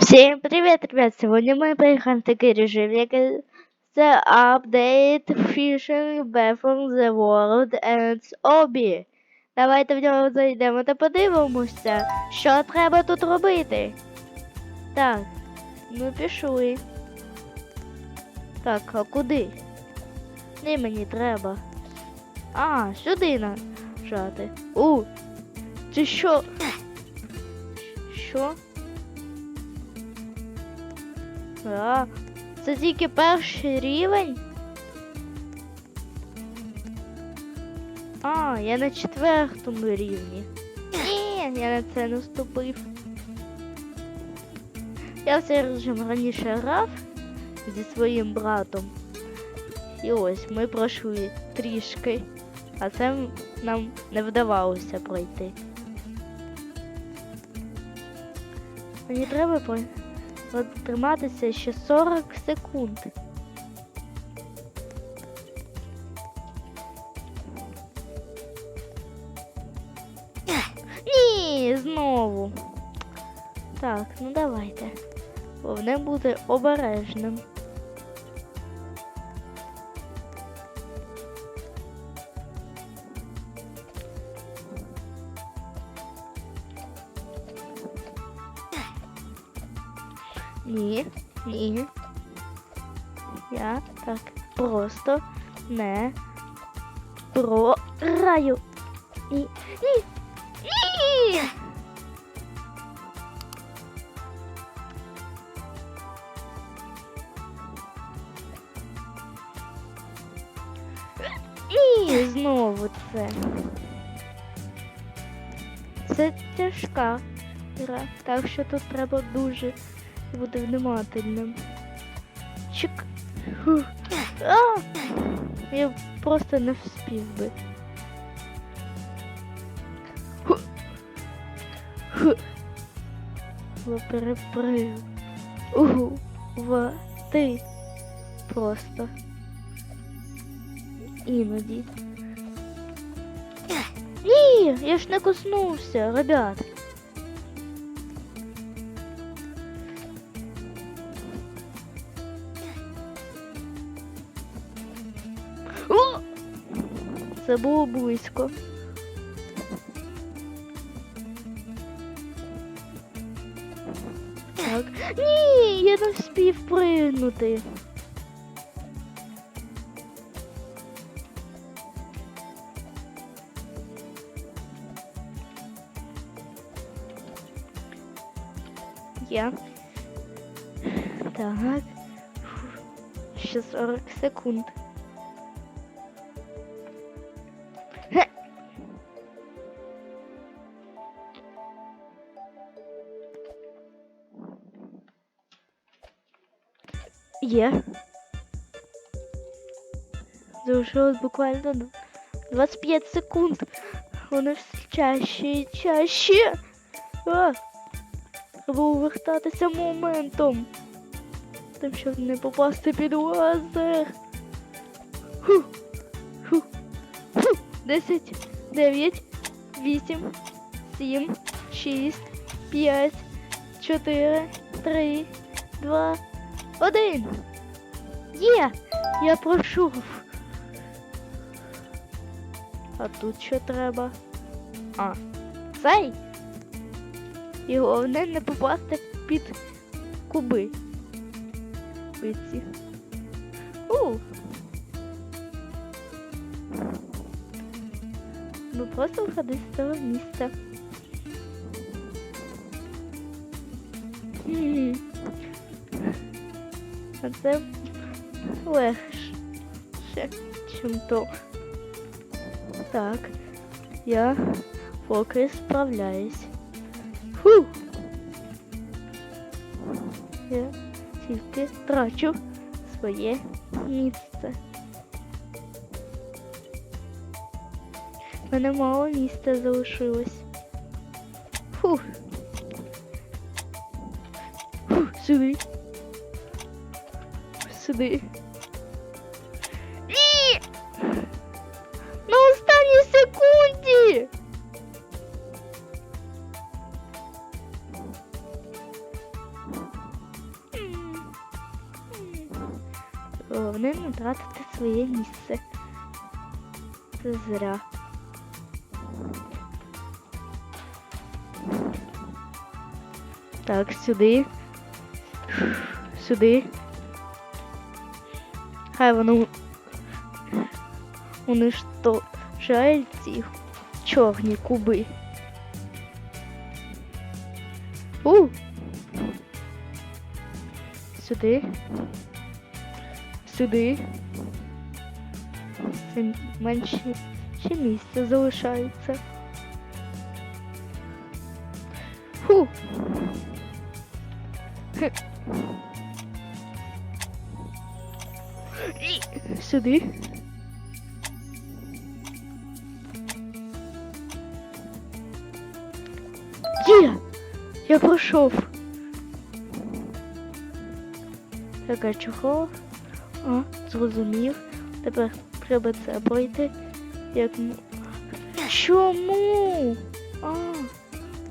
Всем привет, ребят! Сегодня мы поиграем в такой режим, The Update Fishing Bathroom The World Ends Obby. Давайте в нього зайдемо та подивимося, що треба тут робити. Так, ну пішли. Так, а куди? Де мені треба? А, сюди нажати. У! Це що? Що? А, це тільки перший рівень. А, я на четвертому рівні. Ні, я на це не вступив. Я в цей режим раніше грав зі своїм братом. І ось ми пройшли трішки, а це нам не вдавалося пройти. Мені треба по триматися ще 40 секунд. Ні, знову. Так, ну давайте. Головне бути обережним. Ні, ні. Я так просто не програю. Ні, ні, ні. Знову це. Це тяжка гра, так що тут треба дуже бути внимательним. Чик. Фух. Я просто не вспів би. Переприв. Угу. В ти. Просто. Іноді. Ні, я ж не коснувся, ребят. Це було близько. Так. Ні, я не вспів пригнути. Я. Так. Ще 40 секунд. Є. Залишилось буквально 25 секунд. Вони все чаще і чаще. А! Треба увертатися моментом. Тим, щоб не попасти під лазер. Фу. Фу. Фу. 10, 9, 8, 7, 6, 5, 4, 3, 2, 1. Є! Я пройшов. А тут що треба? А, цей. І головне не попасти під куби. Ці. У. Ну просто виходи з цього місця. А це легше, чим то. Так, я поки справляюсь. Фу. Я тільки трачу своє місце. Мене мало місця залишилось. Фу. Фу, сюди сюди. Ні! На останній секунді! Головне не тратити своє місце. Це зря. Так, сюди. Сюди. Хай воно уничтожають ці чорні куби. У! Сюди. Сюди. Це менше ще місця залишається. Сюди. Є! Я пройшов. Так, а чого? А, зрозумів. Тепер треба це пройти. Як... Чому? А,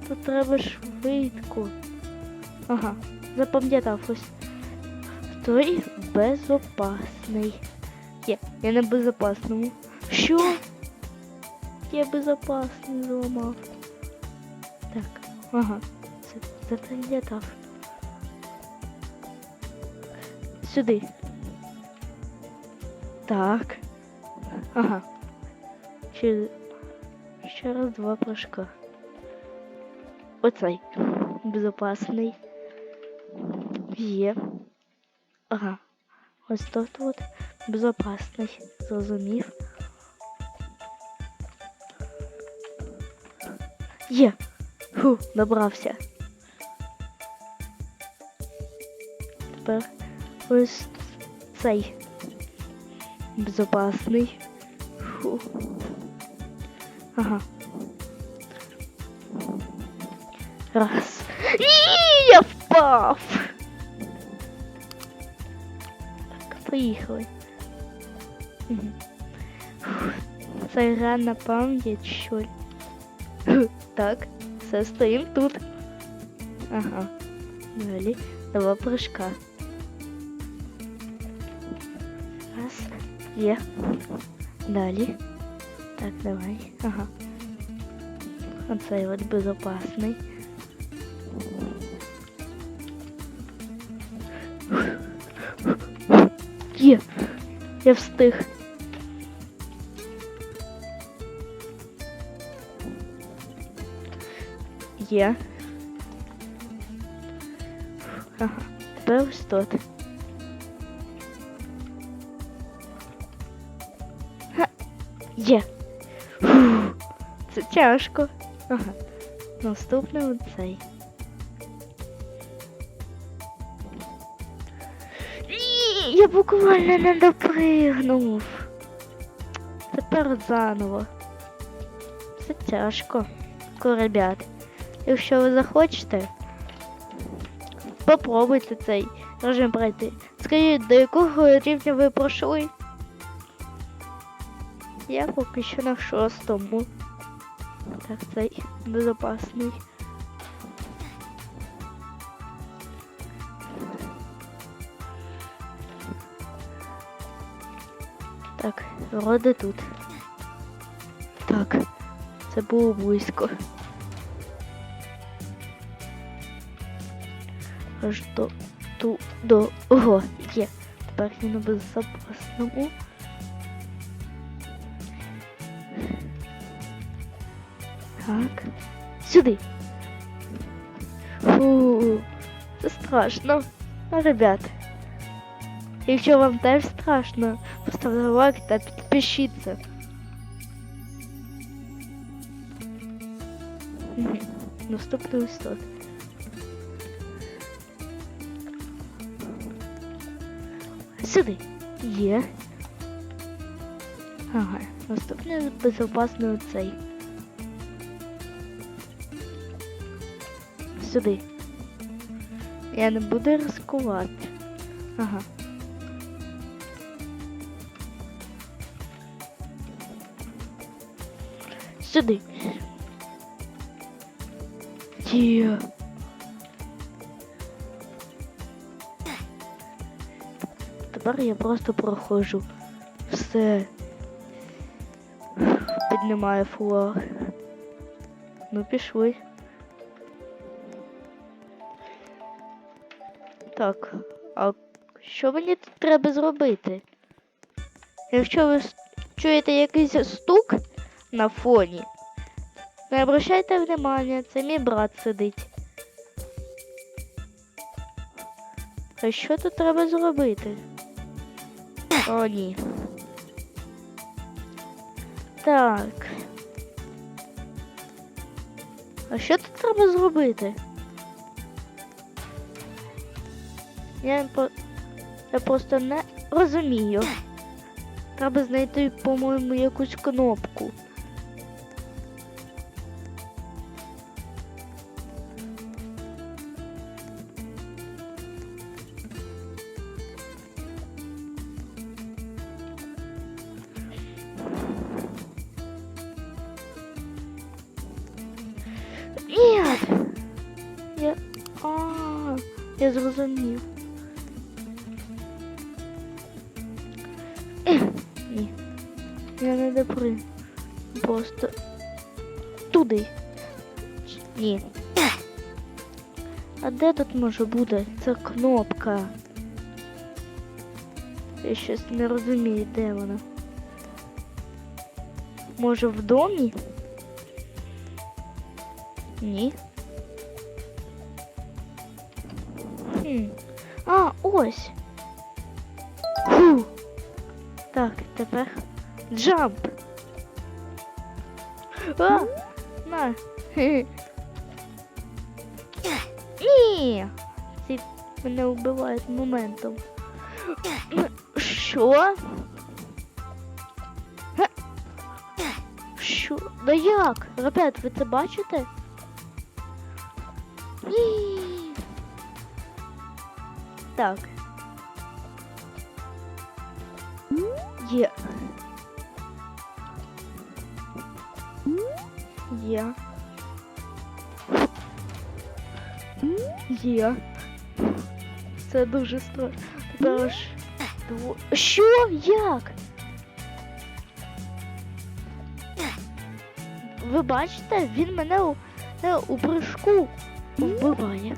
тут треба швидко. Ага, запам'ятав ось. Той безопасний. Я на безопасному. Що? Я безопасний зламав. Так, ага, це запам'ятав. Сюди. Так. Ага. Ще, ще раз два прыжка. Оцей. Безопасний. Є. Ага. Ось тут от безопасний. Зрозумів. Є. Фу, добрався. Тепер ось цей. Безопасний. Фу. Ага. Раз. Ні, я впав. Так, поїхали. Мгм. Фу, Це гра на пам'ять, що ли? Фу, Так, все стоїм тут. Ага. Далі два прыжка. Раз. Є. Далі. Так, давай. Ага. Оцей от безопасний. Я встиг. Є. Ага. Тепер ось тут. Ха. Є. Фух. Це тяжко. Ага. Наступний оцей. Я буквально не допригнув. Тепер заново. Це тяжко. Ко, ребят. Якщо ви захочете, попробуйте цей режим пройти. Скажіть, до якого рівня ви пройшли? Я поки що на шостому. Так, цей безопасний. Так, вроде тут. Так, це було близько. Аж до ту до ого, є. Тепер я на безопасному. Так. Сюди. Фу, це страшно. А, ребят. Якщо вам теж страшно, поставте лайк та підпишіться. Наступний тут. Сюди. Є. Ага, наступний безопасний оцей. Сюди. Я не буду ризикувати. Ага. Сюди. Є. тепер я просто проходжу. Все. Піднімаю флаг. Ну, пішли. Так, а що мені тут треба зробити? Якщо ви чуєте якийсь стук на фоні, не обращайте внимання, це мій брат сидить. А що тут треба зробити? О, ні. Так. А що тут треба зробити? Я, по... я просто не розумію. Треба знайти, по-моєму, якусь кнопку. Я зрозумів. Ні. Я не допри. Просто туди. Ні. А де тут може бути ця кнопка? Я щось не розумію, де вона. Може в домі? Ні. Хм. А, ось. Фу. Так, тепер джамп. А, на. Ні. Ці мене вбивають моментом. Що? Що? Да як? Ребят, ви це бачите? Так. Є. Є. Є. Це дуже страшно. Дво... Що? Як? Ви бачите, він мене у, у прыжку вбиває.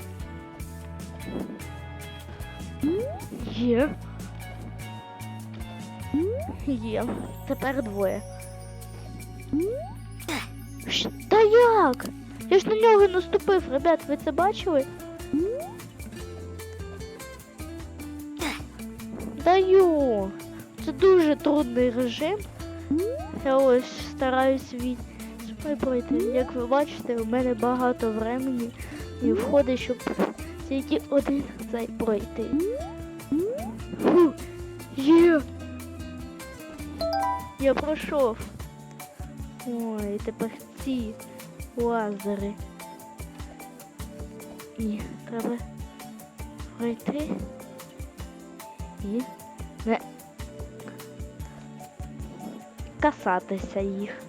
Є. Є. Тепер двоє. Та як? Я ж на нього наступив, ребят, ви це бачили? Даю. Це дуже трудний режим. Я ось стараюсь від пройти. Як ви бачите, у мене багато времени і входить, щоб тільки один цей пройти. Фу, є. Я пройшов. Ой, тепер ці лазери. Ні, треба пройти. І не касатися їх.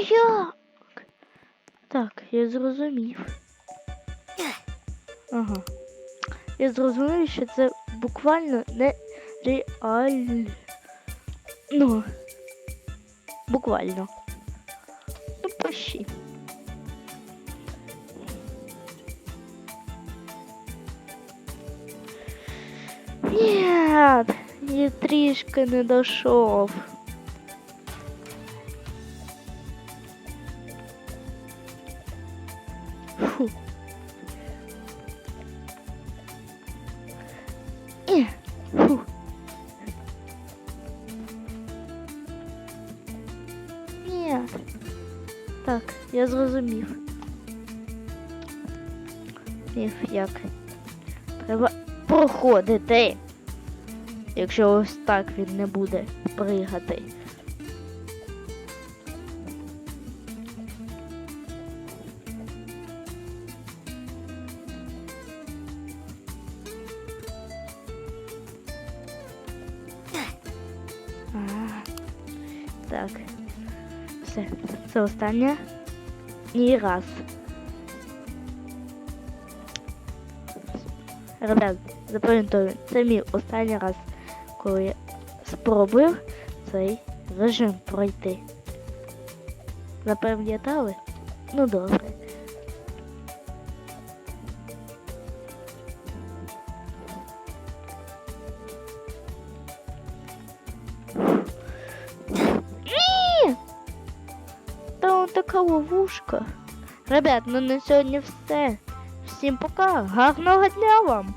Як? Так, я зрозумів. Ага. Я зрозумів, що це буквально нереально. Ну. Буквально. Ну, почти. Нет, я трішки не дошов. Проходити. Якщо ось так він не буде пригати. Так. все. Це остання. Ні раз. Ребят, запам'ятаю, це мій останній раз, коли я спробую цей режим пройти. Запам'ятали? Ну добре. Ні! Та он така ловушка. Ребят, ну на сьогодні все. Всім пока. Гарного дня вам!